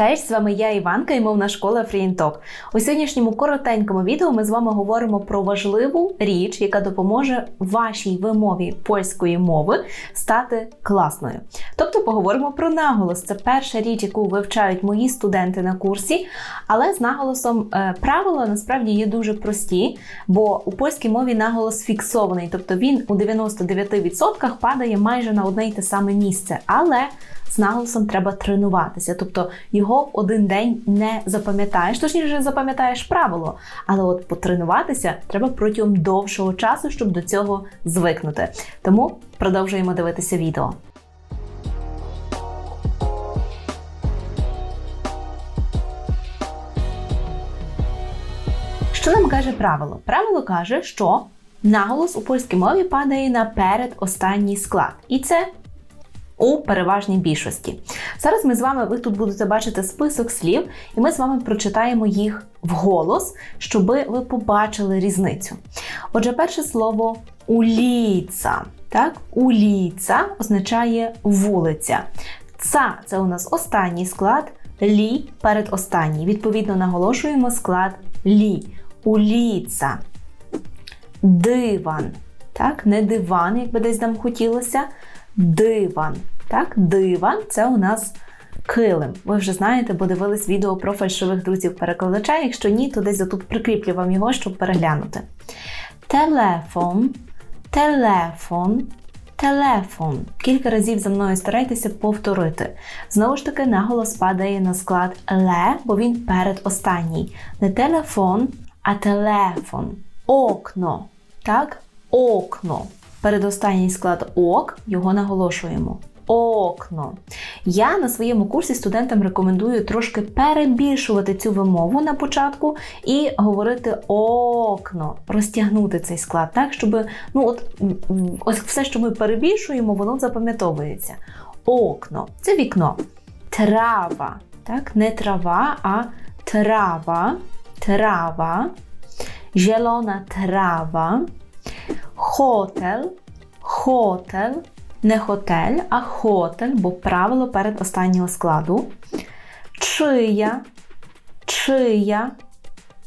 Cześć, з вами я Іванка і мовна школа FreeTalk. У сьогоднішньому коротенькому відео ми з вами говоримо про важливу річ, яка допоможе вашій вимові польської мови стати класною. Тобто поговоримо про наголос. Це перша річ, яку вивчають мої студенти на курсі, але з наголосом е, правила насправді є дуже прості, бо у польській мові наголос фіксований, тобто він у 99% падає майже на одне й те саме місце. Але з наголосом треба тренуватися, тобто його в один день не запам'ятаєш, точніше запам'ятаєш правило, але от потренуватися треба протягом довшого часу, щоб до цього звикнути. Тому продовжуємо дивитися відео. Що нам каже правило? Правило каже, що наголос у польській мові падає на передостанній склад. І це у переважній більшості. Зараз ми з вами, ви тут будете бачити список слів, і ми з вами прочитаємо їх вголос, щоб ви побачили різницю. Отже, перше слово уліца. Так? Уліца означає вулиця. Ца це у нас останній склад, лі передостанній. Відповідно, наголошуємо склад лі. Уліца. Диван. Так, не диван, як би десь нам хотілося. Диван. Так, диван це у нас килим. Ви вже знаєте, бо дивились відео про фальшивих друзів-перекладача. Якщо ні, то десь отут прикріплю вам його, щоб переглянути. Телефон, телефон, телефон. Кілька разів за мною старайтеся повторити. Знову ж таки, наголос падає на склад ле, бо він передостанній. Не телефон, а телефон. Окно. Так? Окно. Передостанній склад ок, його наголошуємо. Окно. Я на своєму курсі студентам рекомендую трошки перебільшувати цю вимову на початку і говорити окно, розтягнути цей склад, так, щоб ну, от, ось все, що ми перебільшуємо, воно запам'ятовується. Окно це вікно. Трава. Так, Не трава, а трава. Трава. Зелена трава. Хотел. Хотел. Не хотель, а хотель, бо правило перед останнього складу. Чия, чия.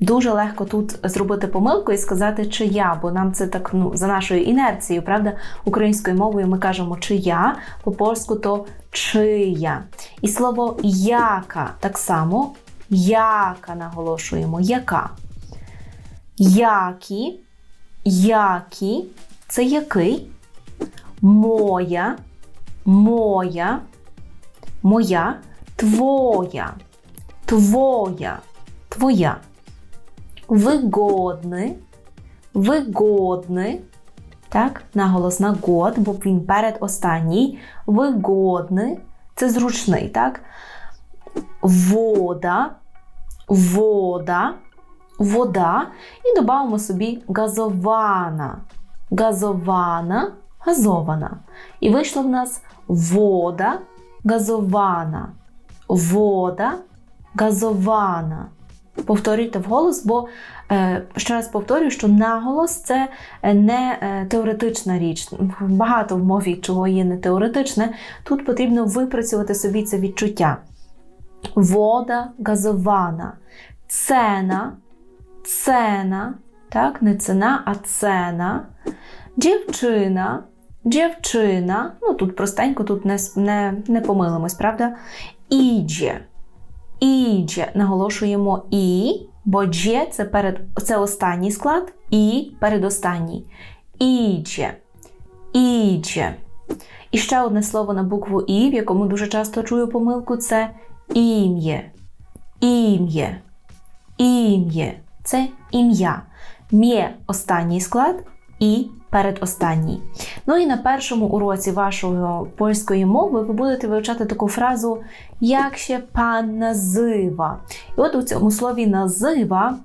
Дуже легко тут зробити помилку і сказати чия, бо нам це так ну, за нашою інерцією, правда, українською мовою ми кажемо чия, по польську то чия. І слово яка так само яка наголошуємо, яка. Які, які це який? Моя, моя, моя, твоя, твоя, твоя. Вигодний, вигодний. Так, наголос на год, бо він перед останній. Вигодний це зручний, так? Вода, вода, вода. І додамо собі газована. Газована газована. І вийшло в нас вода газована. Вода газована. Повторюйте вголос, бо е, ще раз повторюю, що наголос це не е, теоретична річ. Багато в мові чого є не теоретичне. Тут потрібно випрацювати собі це відчуття. Вода газована. Цена, цена, так, не ціна, а цена. Дівчина, дівчина, ну тут простенько, тут не не, не помилимось, правда? Іджє. Іджє. Наголошуємо і, бо дже це перед, це останній склад, і передостанній. Іджє. Іджє. І ще одне слово на букву І, в якому дуже часто чую помилку, це ім'є. Ім'є. Ім'є. Це ім'я. Мє останній склад і передостанній. Ну і на першому уроці вашої польської мови ви будете вивчати таку фразу як ще пан назива. І от у цьому слові назива.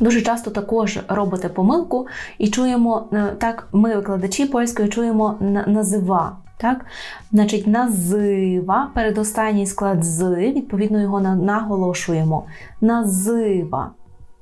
Дуже часто також робите помилку і чуємо, е, так, ми, викладачі польської, чуємо назива. Так? Значить, назива, передостанній склад з, відповідно, його наголошуємо. Назива.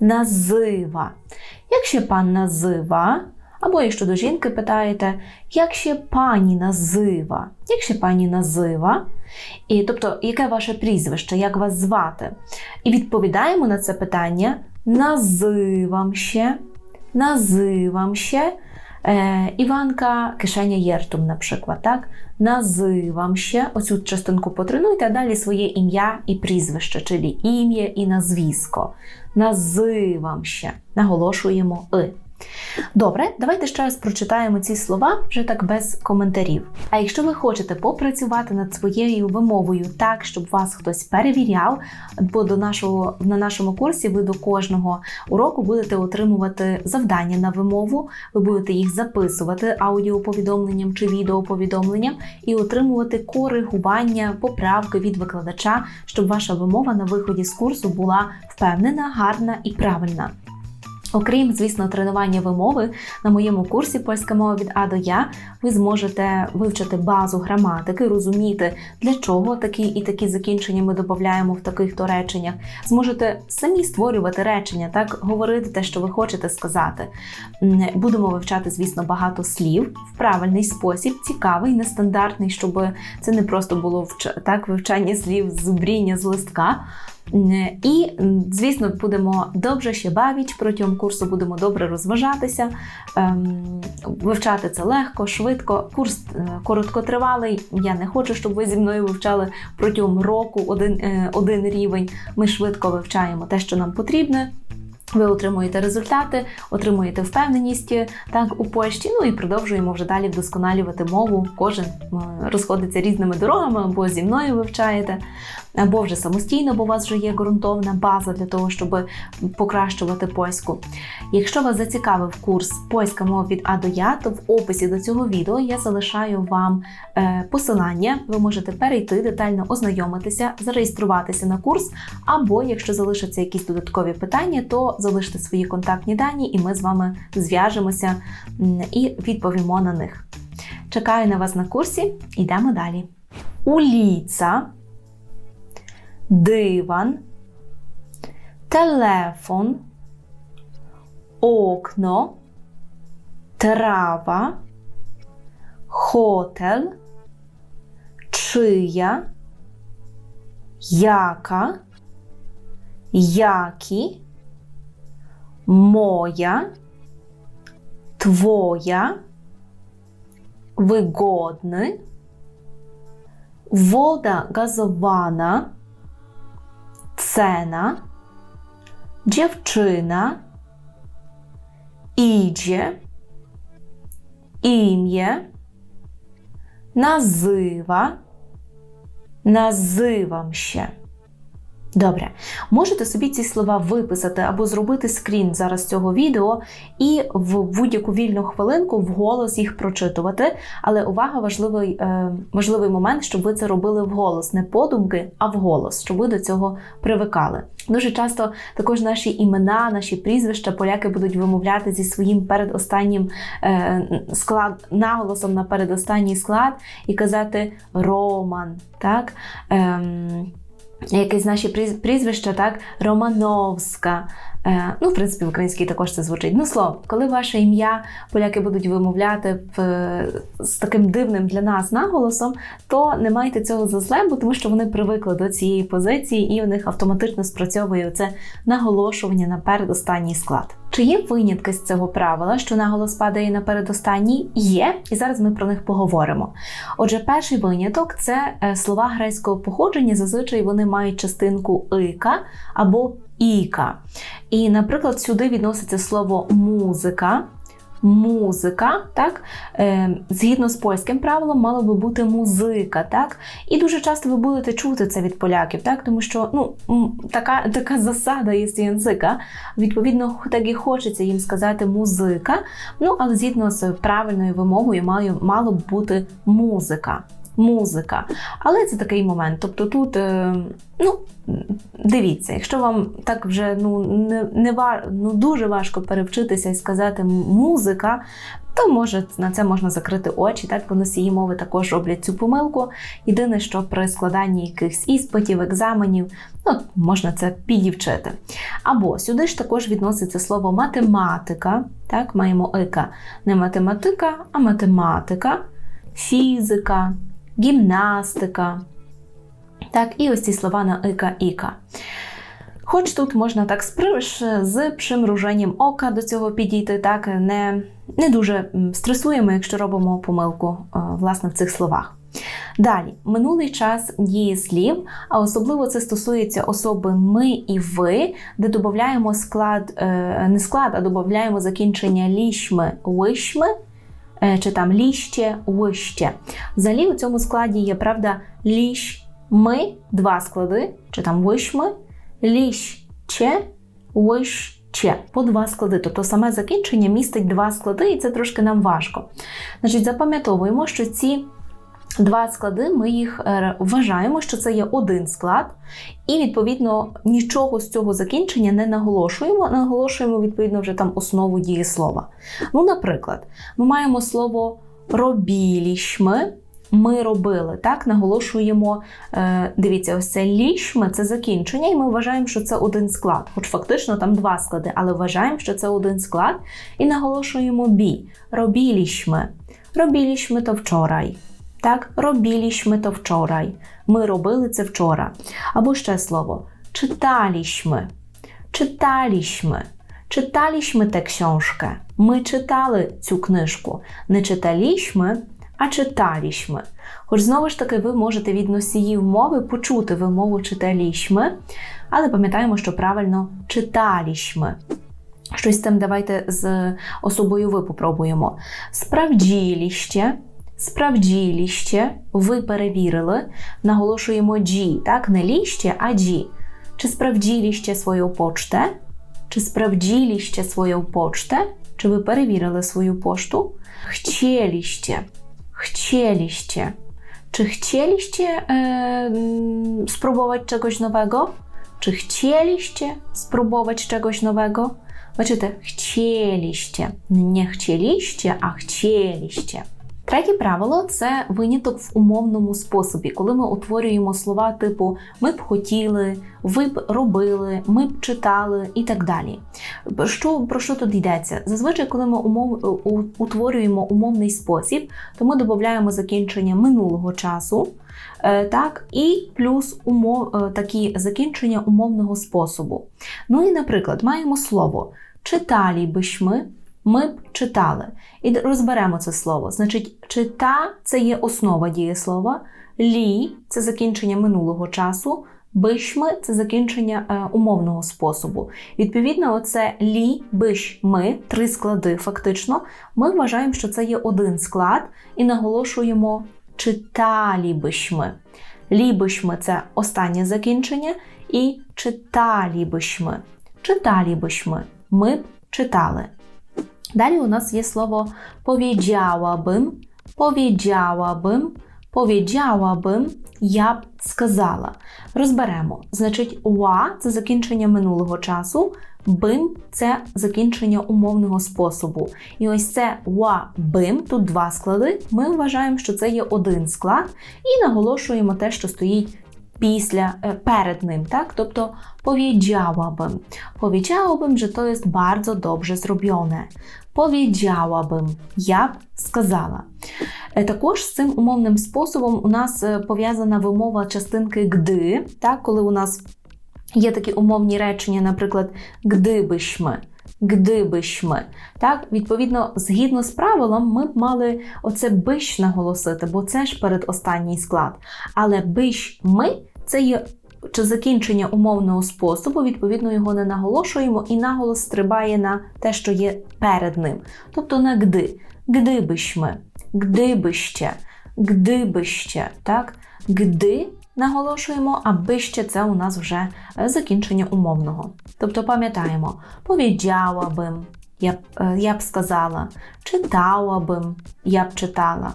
Назива. Як ще пан назива, або якщо до жінки питаєте, як ще пані назива? Як ще пані назива? І, тобто, яке ваше прізвище, як вас звати? І відповідаємо на це питання називам ще, називам ще. Е, Іванка Кишеня Єртум, наприклад, так? Називам ще оцю частинку потренуйте, а далі своє ім'я і прізвище, czyli ім'я і назвісько. Називам ще. Наголошуємо и. Добре, давайте ще раз прочитаємо ці слова вже так без коментарів. А якщо ви хочете попрацювати над своєю вимовою так, щоб вас хтось перевіряв, бо до нашого на нашому курсі ви до кожного уроку будете отримувати завдання на вимову, ви будете їх записувати аудіоповідомленням чи відеоповідомленням і отримувати коригування, поправки від викладача, щоб ваша вимова на виході з курсу була впевнена, гарна і правильна. Окрім, звісно, тренування вимови на моєму курсі польська мова від А до Я, ви зможете вивчити базу граматики, розуміти, для чого такі і такі закінчення ми додаємо в таких то реченнях. Зможете самі створювати речення, так говорити те, що ви хочете сказати. Будемо вивчати, звісно, багато слів в правильний спосіб, цікавий, нестандартний, щоб це не просто було так вивчання слів з зубріння з листка. М, І, звісно, будемо добре ще бавити, протягом курсу будемо добре розважатися, ем, вивчати це легко, швидко. Курс е, короткотривалий. Я не хочу, щоб ви зі мною вивчали протягом року один, е, один рівень. Ми швидко вивчаємо те, що нам потрібне. Ви отримуєте результати, отримуєте впевненість так у Польщі. Ну і продовжуємо вже далі вдосконалювати мову. Кожен е, розходиться різними дорогами, або зі мною вивчаєте, або вже самостійно, бо у вас вже є ґрунтовна база для того, щоб покращувати польську. Якщо вас зацікавив курс польська мова від А до Я, то в описі до цього відео я залишаю вам е, посилання. Ви можете перейти, детально ознайомитися, зареєструватися на курс, або якщо залишаться якісь додаткові питання, то залиште свої контактні дані, і ми з вами зв'яжемося і відповімо на них. Чекаю на вас на курсі, йдемо далі. Уліца, диван, телефон, окно, трава, хотел, чия, яка, які, моя, твоя, wygodny, woda gazowana, cena, dziewczyna, idzie, imię, nazywa, nazywam się. Добре, можете собі ці слова виписати або зробити скрін зараз цього відео і в будь-яку вільну хвилинку вголос їх прочитувати. Але увага, важливий, е, важливий момент, щоб ви це робили вголос, не подумки, а вголос, щоб ви до цього привикали. Дуже часто також наші імена, наші прізвища поляки будуть вимовляти зі своїм передостаннім е, склад, наголосом на передостанній склад і казати Роман. так? Ем, якесь наші пріз- прізвища, так, Романовська. Е, ну, в принципі, в українській також це звучить. Ну, слово, коли ваше ім'я поляки будуть вимовляти в, з таким дивним для нас наголосом, то не майте цього за зле, бо тому що вони привикли до цієї позиції, і у них автоматично спрацьовує це наголошування на передостанній склад. Чи є винятки з цього правила, що наголос падає на передостанній? Є, і зараз ми про них поговоримо. Отже, перший виняток це е, слова грецького походження. Зазвичай вони мають частинку ика або іка. І, наприклад, сюди відноситься слово музика. Музика, так, е, згідно з польським правилом, мало би бути музика, так? І дуже часто ви будете чути це від поляків, так? Тому що ну, така, така засада є з язика. Відповідно, так і хочеться їм сказати музика. Ну, але згідно з правильною вимогою, маю, мало б бути музика. Музика. Але це такий момент. Тобто тут, е, ну, дивіться, якщо вам так вже ну, не, не ну, дуже важко перевчитися і сказати музика, то може на це можна закрити очі. Так, бо носії мови також роблять цю помилку. Єдине, що при складанні якихось іспитів, екзаменів, ну, можна це підівчити. Або сюди ж також відноситься слово математика. Так, маємо ика. Не математика, а математика, фізика, гімнастика, Так, і ось ці слова на ика іка. Хоч тут можна так з, при- ш- з примруженням ока до цього підійти, так не, не дуже стресуємо, якщо робимо помилку е, власне в цих словах. Далі, минулий час дієслів, а особливо це стосується особи ми і ви, де додаємо склад, е, не склад, а додаємо закінчення лішми, вишми, е, чи там ліще, вище. Взагалі у цьому складі є правда ліщ, ми, два склади, чи там вишми, ліще, вище. По два склади. Тобто саме закінчення містить два склади, і це трошки нам важко. Значить, запам'ятовуємо, що ці два склади ми їх е, вважаємо, що це є один склад, і відповідно нічого з цього закінчення не наголошуємо. Наголошуємо відповідно вже там основу дієслова. Ну, наприклад, ми маємо слово робілішми. Ми робили, так, наголошуємо, е, дивіться, ось це лішми це закінчення, і ми вважаємо, що це один склад. Хоч фактично там два склади, але вважаємо, що це один склад, і наголошуємо бі. Робілішми. Робілішми то вчорай. Так, робілішми то вчорай. Ми робили це вчора. Або ще слово читалішми. Читалішми. Читалішми те książkę. Ми читали цю книжку. Не читалішми, а читалішми. Хоч знову ж таки, ви можете від носіїв мови почути вимову читалішми, але пам'ятаємо, що правильно читалішми. Щось там давайте з особою ви попробуємо. Справділіще. Справділіще, ви перевірили, наголошуємо G, так? Не ліще, а G. Чи справділіще свою почтę? Чи справділіще свою почтę? Чи ви перевірили свою пошту? Chcieliście. Chcieliście. Czy chcieliście e, mm, spróbować czegoś nowego? Czy chcieliście spróbować czegoś nowego? Бачите, chcieliście. Не chcieliście, а chcieliście. Третє правило це виняток в умовному способі, коли ми утворюємо слова типу ми б хотіли, ви б робили, ми б читали і так далі. Що, про що тут йдеться? Зазвичай, коли ми умов, утворюємо умовний спосіб, то ми додаємо закінчення минулого часу. е, Так, і плюс умов, е, такі закінчення умовного способу. Ну і, наприклад, маємо слово читалі биш ми, б читали. І розберемо це слово. Значить, чита це є основа дієслова, лі це закінчення минулого часу, бишми це закінчення е, умовного способу. Відповідно, оце лі, биш, ми, три склади фактично. Ми вважаємо, що це є один склад, і наголошуємо читалі бишми. Лібишми це останнє закінчення, і читалі бишми. Читалі бишми. Ми б читали. Далі у нас є слово powiedziałabym, powiedziałabym, powiedziałabym, я б сказала. Розберемо. Значить, ва це закінчення минулого часу, бим це закінчення умовного способу. І ось це ва бим, тут два склади. Ми вважаємо, що це є один склад, і наголошуємо те, що стоїть після, е, перед ним, так? Тобто powiedziałabym. Powiedziałabym, że to jest bardzo dobrze zrobione. Powiedziałabym, я б сказала. Е, Також з цим умовним способом у нас е, пов'язана вимова частинки гди, так? коли у нас є такі умовні речення, наприклад, гдибишми. Гдибишми. Так, відповідно, згідно з правилом, ми б мали оце биш наголосити, бо це ж передостанній склад. Але биш ми це є чи закінчення умовного способу, відповідно, його не наголошуємо, і наголос стрибає на те, що є перед ним. Тобто на гди. Гдибишми, гдибище, гдибище. Так? Гди наголошуємо, а бище це у нас вже е, закінчення умовного. Тобто пам'ятаємо, powiedziałabym, я б, е, я б сказала, читалабим, я б читала,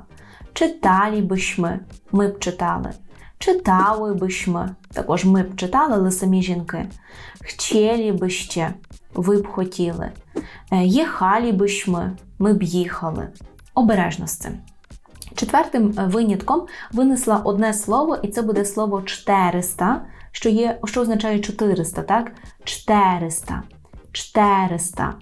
читалі бишми, ми б читали, читали бишми, також ми б читали, але самі жінки. Хчелі бище, ви б хотіли. Е, Їхалі бишми, ми б їхали. Обережно з цим. Четвертим е, винятком винесла одне слово, і це буде слово 400, що є, що означає 400, так? 400, 400,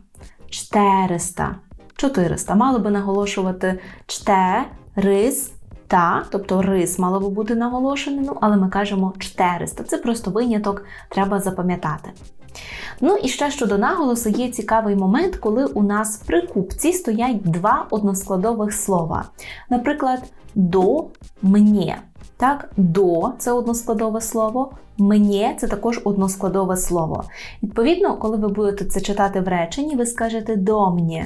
400, 400. Мало би наголошувати чтерис, та, тобто рис мало би бути наголошений, ну, але ми кажемо 400. Це просто виняток, треба запам'ятати. Ну і ще щодо наголосу, є цікавий момент, коли у нас при купці стоять два односкладових слова. Наприклад, до мені. Так, до це односкладове слово, мені це також односкладове слово. Відповідно, коли ви будете це читати в реченні, ви скажете до мені.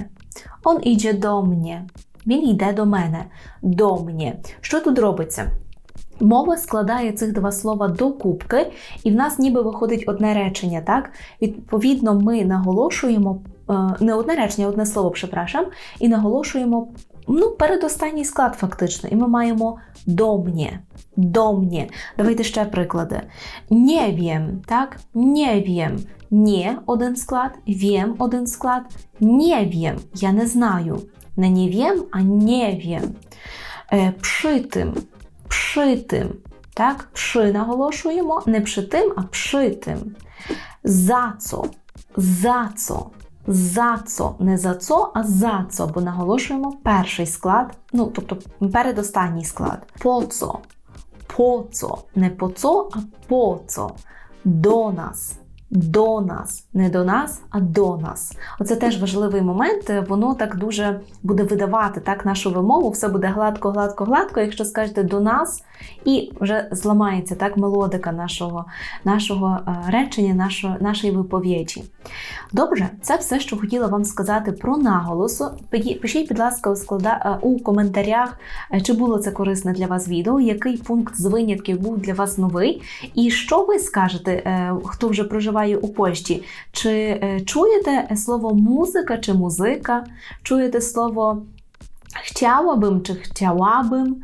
Он іде до мене. Він йде до мене. До мене. Що тут робиться? Мова складає цих два слова докупки, і в нас ніби виходить одне речення. Так? Відповідно, ми наголошуємо е, не одне речення, одне слово, препрашам, і наголошуємо ну, передостанній склад, фактично. І ми маємо домнє. Домнє. Давайте ще приклади. Не вім, так? Не вім. Не один склад, вім один склад. Не вім. Я не знаю. Не не вім, а не вім. Е, Пши тим. Так, пши наголошуємо, не пшитим, а пшитим. Зацо. Зацо. Зацо, не зацо, а зацо, бо наголошуємо перший склад, ну, тобто передостанній склад. Поцо. Поцо. Не поцо, а поцо. До нас. До нас, не до нас, а до нас. Оце теж важливий момент. Воно так дуже буде видавати так нашу вимову. Все буде гладко, гладко, гладко. Якщо скажете до нас, і вже зламається так мелодика нашого нашого е, речення, нашого, нашої виповіді. Добре, це все, що хотіла вам сказати про наголосу. Пишіть, будь ласка, у, склада, у коментарях, е, чи було це корисне для вас відео, який пункт з винятків був для вас новий, і що ви скажете, е, хто вже проживає у Польщі? Чи чуєте слово музика чи музика? Чуєте слово Chciałabym чи chciałabym.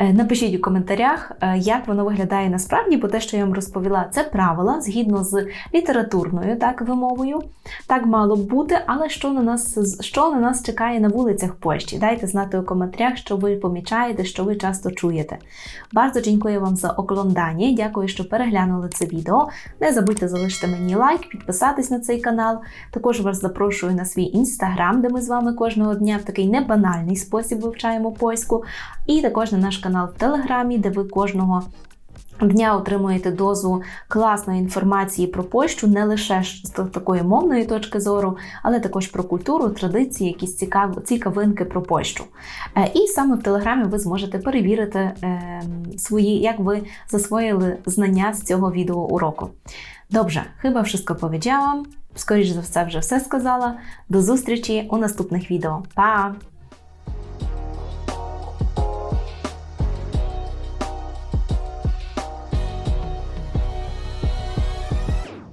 Напишіть у коментарях, як воно виглядає насправді, бо те, що я вам розповіла, це правила згідно з літературною так, вимовою. Так мало б бути, але що на нас що на нас чекає на вулицях Польщі? Дайте знати у коментарях, що ви помічаєте, що ви часто чуєте. Bardzo dziękuję вам за оглядання. Дякую, що переглянули це відео. Не забудьте залишити мені лайк, підписатись на цей канал. Також вас запрошую на свій інстаграм, де ми з вами кожного дня в такий небанальний спосіб вивчаємо польську. І також на наш канал в Телеграмі, де ви кожного. Дня отримуєте дозу класної інформації про Польщу, не лише з такої мовної точки зору, але також про культуру, традиції, якісь цікаві цікавинки про Польщу. І саме в Телеграмі ви зможете перевірити свої, як ви засвоїли знання з цього відеоуроку. Dobrze, chyba wszystko powiedziałam. Скоріше за все, вже все сказала. До зустрічі у наступних відео. Па!